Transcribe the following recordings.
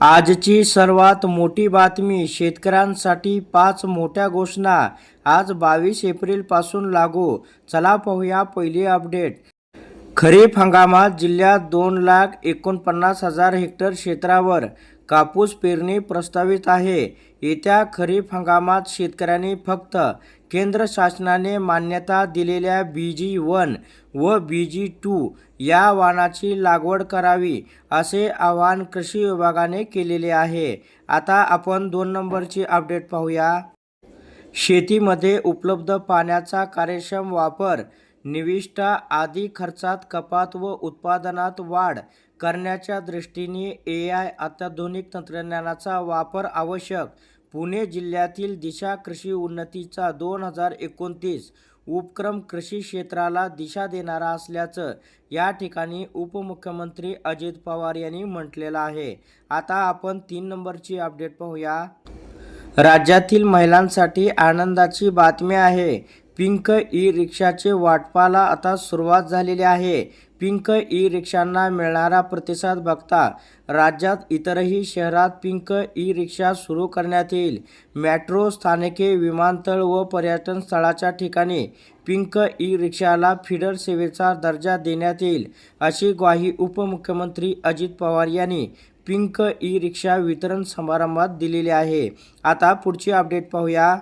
आजची सर्वात मोठी बातमी शेतकऱ्यांसाठी पाच मोठ्या घोषणा. आज बावीस एप्रिलपासून लागू. चला पाहूया पहिली अपडेट. खरीप हंगामात जिल्ह्यात दोन लाख एकोणपन्नास हजार हेक्टर क्षेत्रावर कापूस पेरणी प्रस्तावित आहे. येत्या खरीप हंगामात शेतकऱ्यांनी फक्त केंद्र शासनाने मान्यता दिलेल्या बी जी वन व बी जी टू या वाणाची लागवड करावी असे आवाहन कृषी विभागाने केलेले आहे. आता आपण दोन नंबरची अपडेट पाहूया. शेतीमध्ये उपलब्ध पाण्याचा कार्यक्षम वापर निविष्ठा आदी खर्चात कपात व उत्पादनात वाढ करण्याच्या दृष्टीने ए आय अत्याधुनिक तंत्रज्ञानाचा वापर आवश्यक. पुणे जिल्ह्यातील दिशा कृषी उन्नतीचा दोन हजार एकोणतीस उपक्रम कृषी क्षेत्राला दिशा देणारा असल्याचं या ठिकाणी उपमुख्यमंत्री अजित पवार यांनी म्हटलेलं आहे. आता आपण तीन नंबरची अपडेट पाहूया. राज्यातील महिलांसाठी आनंदाची बातमी आहे. पिंक ई रिक्षाचे वाटपाला आता सुरुवात झालेली आहे. पिंक ई रिक्षांना मिळणारा प्रतिसाद बघता राज्यात इतरही शहरात पिंक ई रिक्षा सुरू करण्यात येईल. मेट्रो स्थानके विमानतळ व पर्यटन स्थळाच्या ठिकाणी पिंक ई रिक्षाला फिडर सेवेचा दर्जा देण्यात येईल अशी ग्वाही उपमुख्यमंत्री अजित पवार यांनी पिंक ई रिक्षा वितरण समारंभात दिलेली आहे. आता पुढची अपडेट पाहूया.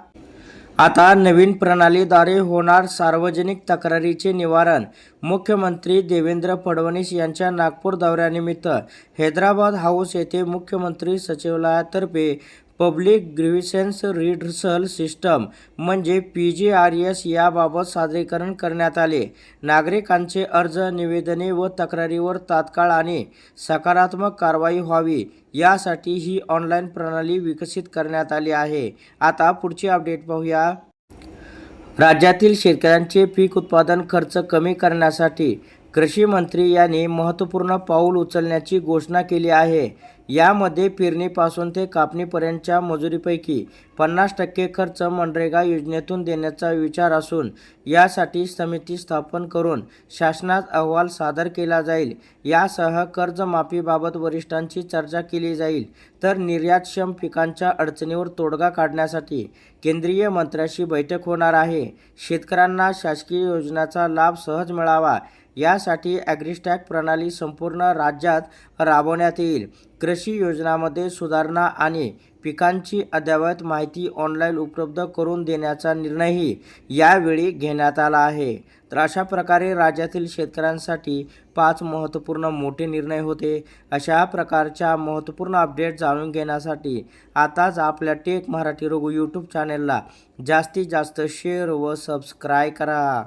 आता नवीन प्रणालीद्वारे होणार सार्वजनिक तक्रारीचे निवारण. मुख्यमंत्री देवेंद्र फडणवीस यांच्या नागपूर दौऱ्यानिमित्त हैदराबाद हाऊस येथे मुख्यमंत्री सचिवालयातर्फे पब्लिक ग्रिव्हिसन्स रिडर्सल सिस्टम म्हणजे पी जी आर एस याबाबत सादरीकरण करण्यात आले. नागरिकांचे अर्ज निवेदने व तक्रारीवर तात्काळ आणि सकारात्मक कारवाई व्हावी यासाठी ही ऑनलाईन प्रणाली विकसित करण्यात आली आहे. आता पुढची अपडेट पाहूया. राज्यातील शेतकऱ्यांचे पीक उत्पादन खर्च कमी करण्यासाठी कृषी मंत्री यांनी महत्त्वपूर्ण पाऊल उचलण्याची घोषणा केली आहे. यामध्ये पेरणीपासून ते कापणीपर्यंतच्या मजुरीपैकी पन्नास टक्के खर्च मनरेगा योजनेतून देण्याचा विचार असून यासाठी समिती स्थापन करून शासनात अहवाल सादर केला जाईल. यासह कर्जमाफीबाबत वरिष्ठांची चर्चा केली जाईल. तर निर्यातक्षम पिकांच्या अडचणीवर तोडगा काढण्यासाठी केंद्रीय मंत्र्याशी बैठक होणार आहे. शेतकऱ्यांना शासकीय योजनाचा लाभ सहज मिळावा यासाठी ॲग्रिस्टॅक प्रणाली संपूर्ण राज्यात राबवण्यात येईल. कृषी योजनांमध्ये सुधारणा आणि पिकांची अद्ययावत माहिती ऑनलाईन उपलब्ध करून देण्याचा निर्णयही यावेळी घेण्यात आला आहे. तर अशा प्रकारे राज्यातील शेतकऱ्यांसाठी पाच महत्त्वपूर्ण मोठे निर्णय होते. अशा प्रकारच्या महत्त्वपूर्ण अपडेट जाणून घेण्यासाठी आताच आपल्या टेक मराठी रघु यूट्यूब चॅनेलला जास्तीत जास्त शेअर व सबस्क्राय करा.